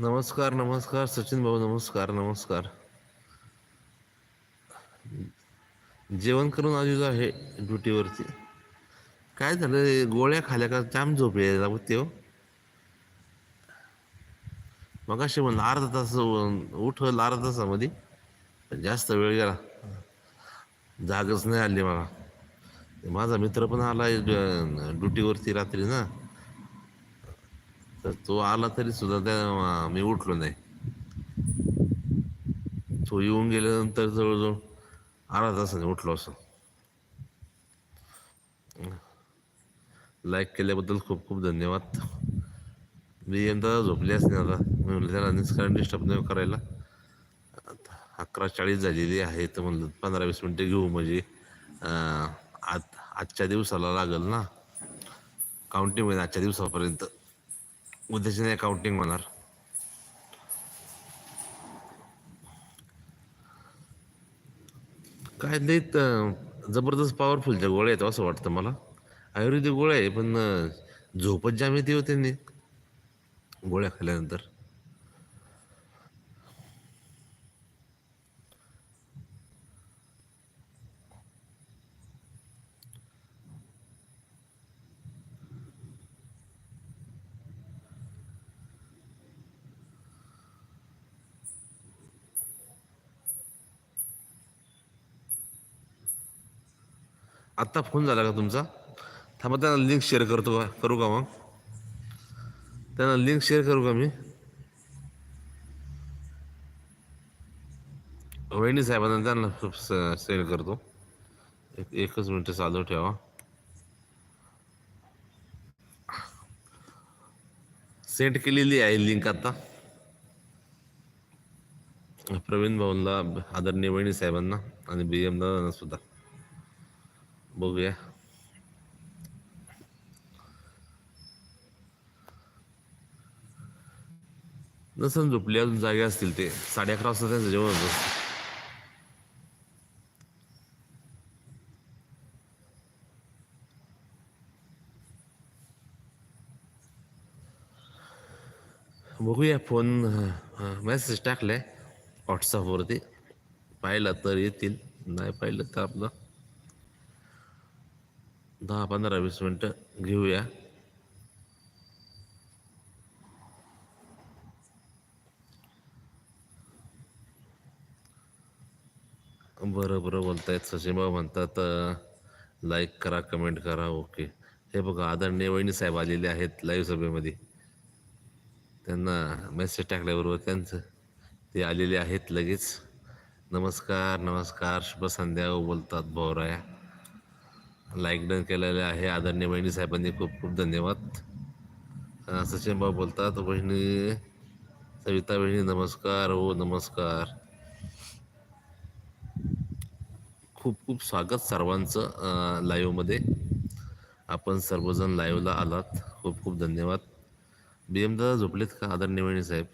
नमस्कार नमस्कार सचिन भाऊ नमस्कार नमस्कार. जेवण करून आजूज आहे ड्युटीवरती. काय झालं गोळ्या खाल्या का? जाम झोप यायला ते हो. मग असे म्हणलं अर्धा तास उठवलं अर्धा तासामध्ये. पण जास्त वेळ गेला. जागच नाही आली मला. माझा मित्र पण आला ड्युटीवरती रात्री ना. तर तो आला तरी सुद्धा त्या मी उठलो नाही. तो येऊन गेल्यानंतर जवळजवळ अर्धा तासाने उठलो असं. लाईक केल्याबद्दल खूप खूप धन्यवाद. मी यंदा झोपले असते आता. मी म्हणलं त्याला निष्कारण डिस्टर्ब नाही करायला. अकरा चाळीस झालेली आहे तर म्हणलं पंधरा वीस मिनटं घेऊ म्हणजे आज आजच्या दिवसाला लागेल ना. काउंटिंग होईल आजच्या दिवसापर्यंत. उद्याच्या नाही काउंटिंग होणार. काय नाही जबरदस्त पॉवरफुलच्या गोळ्या आहेत हो असं वाटतं मला. आयुर्वेदिक गोळ्या आहे पण झोपच जाम येते होते नाही गोळ्या खाल्ल्यानंतर आत्ता फोन झाला का तुमचा? थांबा त्यांना लिंक शेअर करतो का? करू का मग? त्यांना लिंक शेअर करू का मी? वहिनी साहेबांना त्यांना सेल करतो. एक एकच मिनटं चालू ठेवा. सेंड केलेली आहे लिंक आता. प्रवीण भवनला आदरणीय वहिनी साहेबांना आणि बी एम दादांना सुद्धा. बघूया नसन झोपली अजून जागे असतील ते साडे अकरा वाजता त्यांचं जेवण होतं बघूया फोन मेसेज टाकलाय व्हॉट्सअपवरती पाहिलं तर येतील नाही पाहिलं तर आपलं दहा पंधरा वीस मिनटं घेऊया. बरं बरं बोलतायत सचिनभाऊ म्हणतात लाईक करा कमेंट करा ओके हे बघा आदरणीय वहिनी साहेब आलेले आहेत लाईव्ह सभेमध्ये. त्यांना मेसेज टाकल्याबरोबर त्यांचं ते आलेले आहेत लगेच. नमस्कार नमस्कार शुभ संध्या बोलतात भाऊराया. लाईक डन केलेले आहे आदरणीय बहिणी साहेबांनी. खूप खूप धन्यवाद. सचिन भाऊ बोलतात बहिणी सविता बहिणी नमस्कार हो नमस्कार. खूप खूप स्वागत सर्वांचं लाईव्हमध्ये आपण सर्वजण लाईव्हला आलात. खूप खूप धन्यवाद. बी एम दादा झोपलेत का आदरणीय बहिणी साहेब?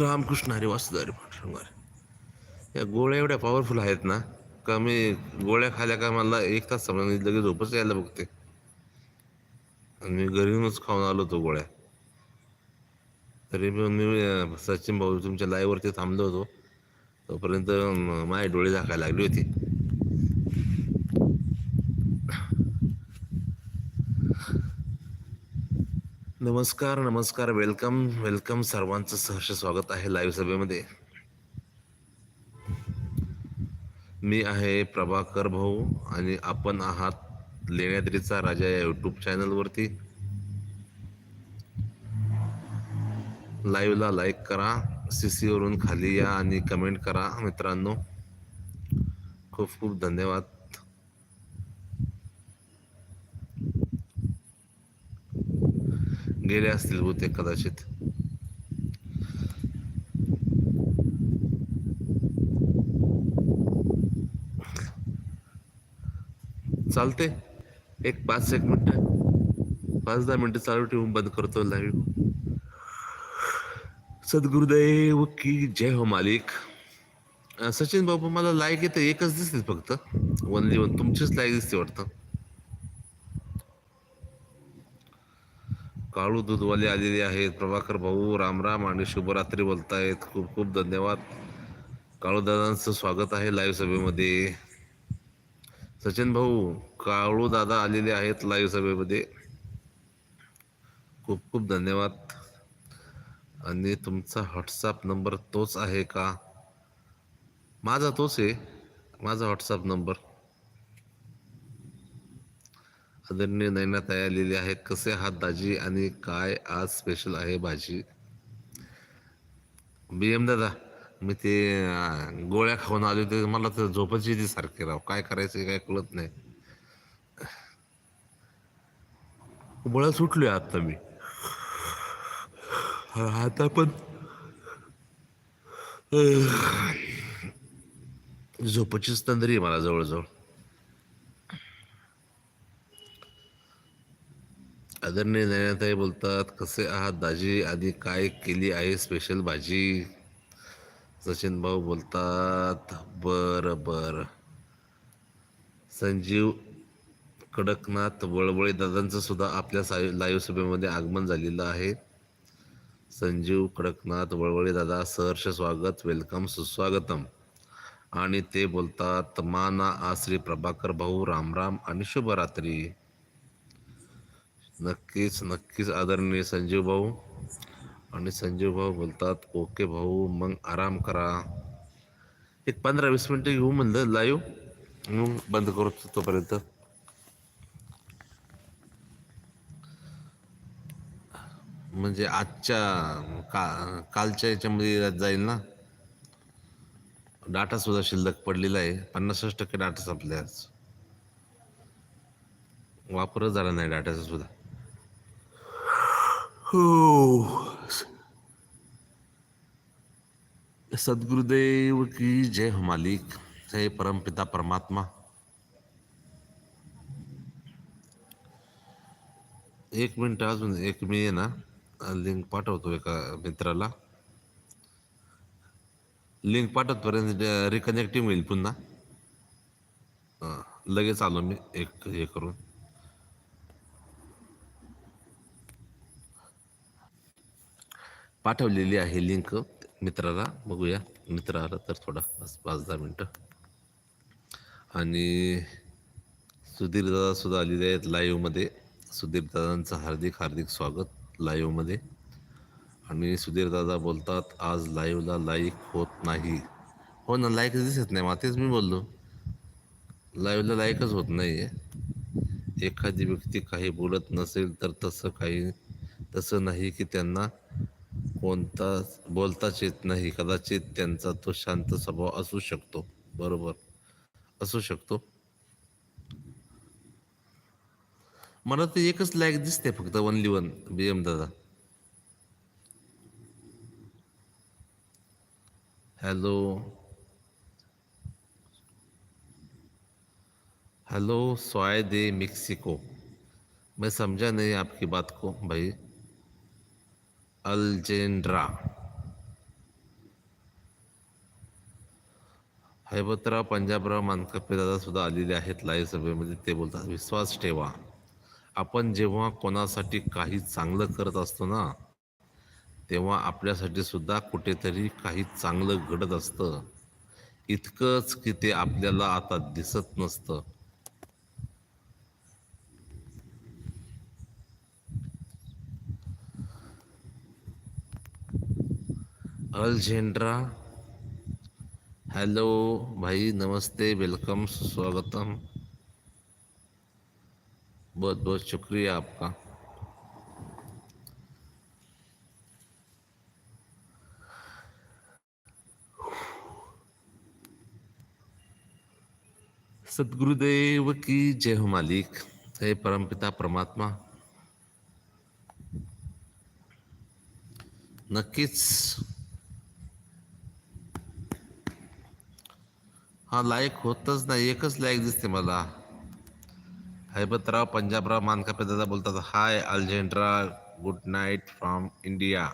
रामकृष्ण हरी वासुदारी पांडुरंगार. या गोळ्या एवढ्या पॉवरफुल आहेत ना का मी गोळ्या खाल्या का मला एक तास समजा लगेच झोपच यायला बघते. आणि मी घरी खाऊन आलो तो गोळ्या. तरी पण मी सचिन भाऊ तुमच्या लाईव्हवरती थांबलो होतो. तोपर्यंत माझे डोळे झाकायला लागली होती. नमस्कार नमस्कार. वेलकम वेलकम सर्वांचं सहर्ष स्वागत आहे लाईव्ह सभेमध्ये. मी आहे प्रभाकर भाऊ आणि आपण आहात लेण्याद्रीचा राजा या युट्यूब चॅनलवरती लाईव्हला लाईक करा सी सीवरून खाली या आणि कमेंट करा मित्रांनो. खूप खूप धन्यवाद. गेले असतील बहुतेक कदाचित. चालते एक पाच एक मिनिट. पाच दहा मिनिटं चालू ठेवून बंद करतो लाईव्ह सद्गुरुदेव की जय हो मालिक. सचिन बाबू मला लाईक येतं एकच दिसते फक्त. वनली वन तुमचीच लाईक दिसते वाटतं. काळू दूधवाले आलेले आहेत. प्रभाकर भाऊ रामराम आणि शुभरात्री बोलतायत. खूप खूप धन्यवाद. काळू दादांचं स्वागत आहे लाईव्ह सभेमध्ये. सचिन भाऊ काळू दादा आलेले आहेत लाईव्ह सभेमध्ये. खूप खूप धन्यवाद. आणि तुमचा व्हॉट्सअप नंबर तोच आहे का? माझा तोच आहे. माझा व्हॉट्सअप नंबर आदरणीय तयार आलेली आहे कसे आहात दाजी आणि काय आज स्पेशल आहे भाजी? बी एम दादा मी ते गोळ्या खाऊन आले होते. मला तर झोपायची ती सारखी राव. काय करायचं काय कळत नाही. गोळ्या सुटलोय आता मी. आता पण झोपचीच तंदरी आहे मला जवळजवळ. आदरणीय नयनाताई बोलतात कसे आहात दाजी? आणि काय केली आहे स्पेशल भाजी? सचिन भाऊ बोलतात बरं बरं. संजीव कडकनाथ वळवळे दादांचं सुद्धा आपल्या साय लाईव्ह सभेमध्ये आगमन झालेलं आहे. संजीव कडकनाथ वळवळे दादा सहर्ष स्वागत वेलकम सुस्वागतम. आणि ते बोलतात माना आश्री प्रभाकर भाऊ रामराम आणि शुभरात्री. नक्कीच नक्कीच आदरणीय संजीव भाऊ. आणि संजीव भाऊ बोलतात ओके भाऊ मग आराम करा. एक पंधरा वीस मिनटं घेऊ म्हणलं लाईव्ह मग बंद करू तोपर्यंत. म्हणजे आजच्या का कालच्या याच्यामध्ये जाईल ना? डाटा सुद्धा शिल्लक पडलेला आहे. पन्नासष्ट टक्के डाटा संपले आज. वापरच झाला नाही डाटाचा सुद्धा. हो सद्गुरुदेव की जय हो मालिक जय परमपिता परमात्मा एक मिनिट अजून एक मी आहे ना लिंक पाठवतो एका मित्राला लिंक पाठवतपर्यंत रिकनेक्टिंग होईल पुन्हा लगेच आलो मी एक हे करून पाठवलेली आहे लिंक मित्राला बघूया. मित्र आला तर थोडा पाच दहा मिनटं. आणि सुधीर दादा सुद्धा आलेले आहेत लाईव्हमध्ये सुधीर दादांचं हार्दिक हार्दिक स्वागत लाईव्हमध्ये आणि सुधीर दादा बोलतात आज लाईव्हला लाईक होत नाही. हो ना लाईक दिसत नाही. मातेच मी बोललो. लाईव्हला लाईकच होत नाही आहे एखादी व्यक्ती काही बोलत नसेल तर तसं काही तसं नाही की त्यांना कोणता बोलताच येत नाही, कदाचित त्यांचा तो शांत स्वभाव असू शकतो. बरोबर? असू शकतो. मला तर एकच लाईक दिसते फक्त वनली वन बी एम दादा. हेलो हेलो स्वाय दे मेक्सिको मैं समझा नहीं आपकी बात को, भाई। अल्जेंड्रा. हैबतराव पंजाबराव मानकप्पे दादा सुद्धा आलेले आहेत लाईव्ह सभेमध्ये ते बोलतात विश्वास ठेवा. आपण जेव्हा कोणासाठी काही चांगलं करत असतो ना तेव्हा आपल्यासाठी सुद्धा कुठेतरी काही चांगलं घडत असतं. इतकंच की ते आपल्याला आता दिसत नसतं. अल्जेंड्रा। हेलो भाई, नमस्ते, वेलकम, स्वागतम। बहुत बहुत शुक्रिया आपका। सद्गुरुदेव की जय हो मालिक। हे परमपिता परमात्मा। नक्कीच हा लाईक होतच नाही एकच लाईक दिसते मला. हैबतराव पंजाबराव मानकापे दादा बोलतात hi Alejandra good night from India.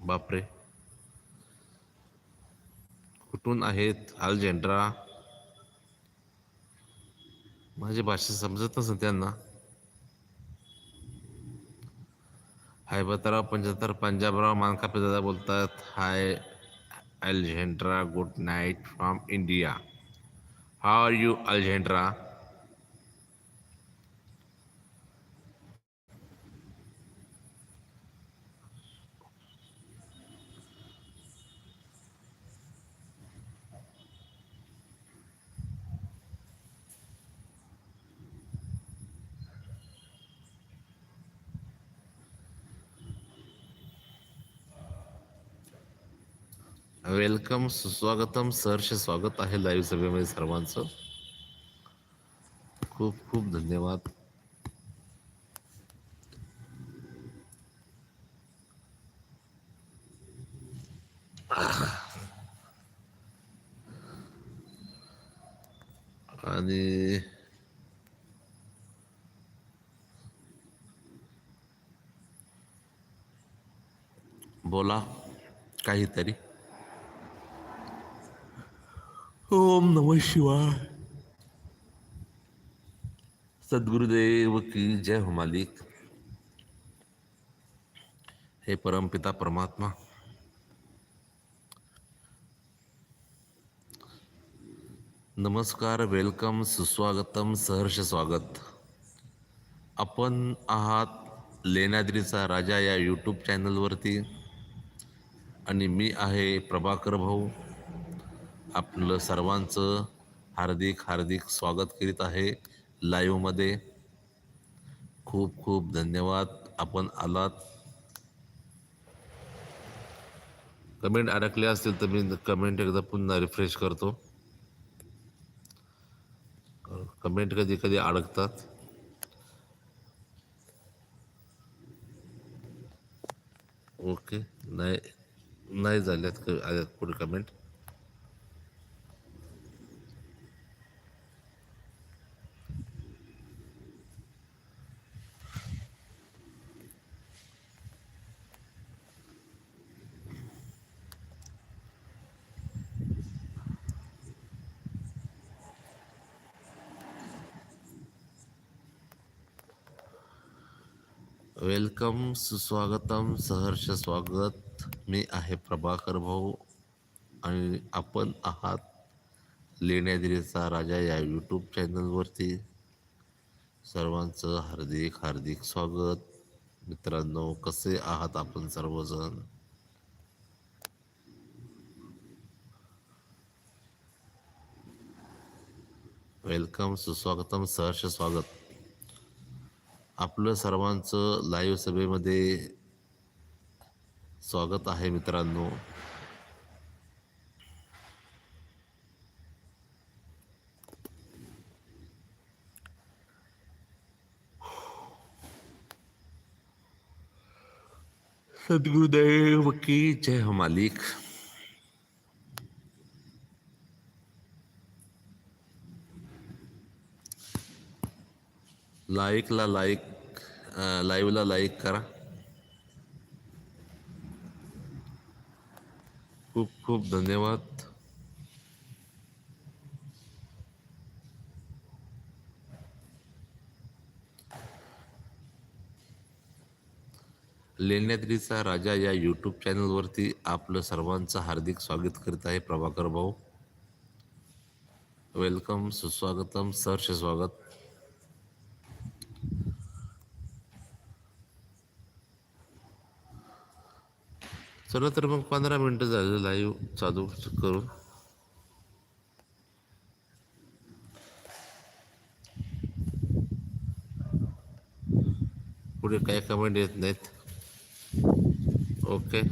बापरे. कुठून आहेत अल्जेंड्रा? माझी भाषा समजत नसेल त्यांना. हैबतराव पंच्याहत्तर पंजाबराव मानकापे दादा बोलतात hi Alejandra Goodnight from India. How are you, Aljendra? Welcome सुस्वागतम. सहर्ष स्वागत आहे लाईव्ह सभेमध्ये सर्वांचं. खूप खूप धन्यवाद. आणि बोला काहीतरी. ओम नम शिवाय। सद्गुरुदेव की जय हो मालिक। हे परमपिता परमात्मा। नमस्कार वेलकम सुस्वागतम सहर्ष स्वागत। आपण आहात लेण्याद्रीचा राजा या यूट्यूब चॅनलवरती आणि मी आहे प्रभाकर भाऊ. आपलं सर्वांचं हार्दिक हार्दिक स्वागत करीत आहे लाईव्हमध्ये खूप खूप धन्यवाद. आपण आलात. कमेंट अडकले असतील तर मी कमेंट एकदा पुन्हा रिफ्रेश करतो. कमेंट कधी कधी अडकतात. ओके. नाही नाही झाल्यात क- आल्यात पुढे कमेंट. वेलकम सुस्वागतम सहर्ष स्वागत. मी आहे प्रभाकर भाऊ आणि आपण आहात लेण्याद्रीचा राजा या यूट्यूब चॅनलवरती सर्वांचं हार्दिक हार्दिक स्वागत. मित्रांनो कसे आहात आपण सर्वजण? वेलकम सुस्वागतम सहर्ष स्वागत. आपलं सर्वांचं लाईव्ह सभेमध्ये स्वागत आहे मित्रांनो. सद्गुरुदेव की जय हो मालिक. लाईकला लाईक लाईव्हला लाईक करा. खूप खूप धन्यवाद. लेण्याद्रीचा राजा या यूट्यूब चॅनलवरती आपलं सर्वांचं हार्दिक स्वागत करीत आहे प्रभाकर भाऊ. वेलकम सुस्वागतम सहर्ष स्वागत. चला तर मग पंधरा मिनटं झालं लाईव्ह चालू करून. पुढे काही कमेंट येत नाहीत? ओके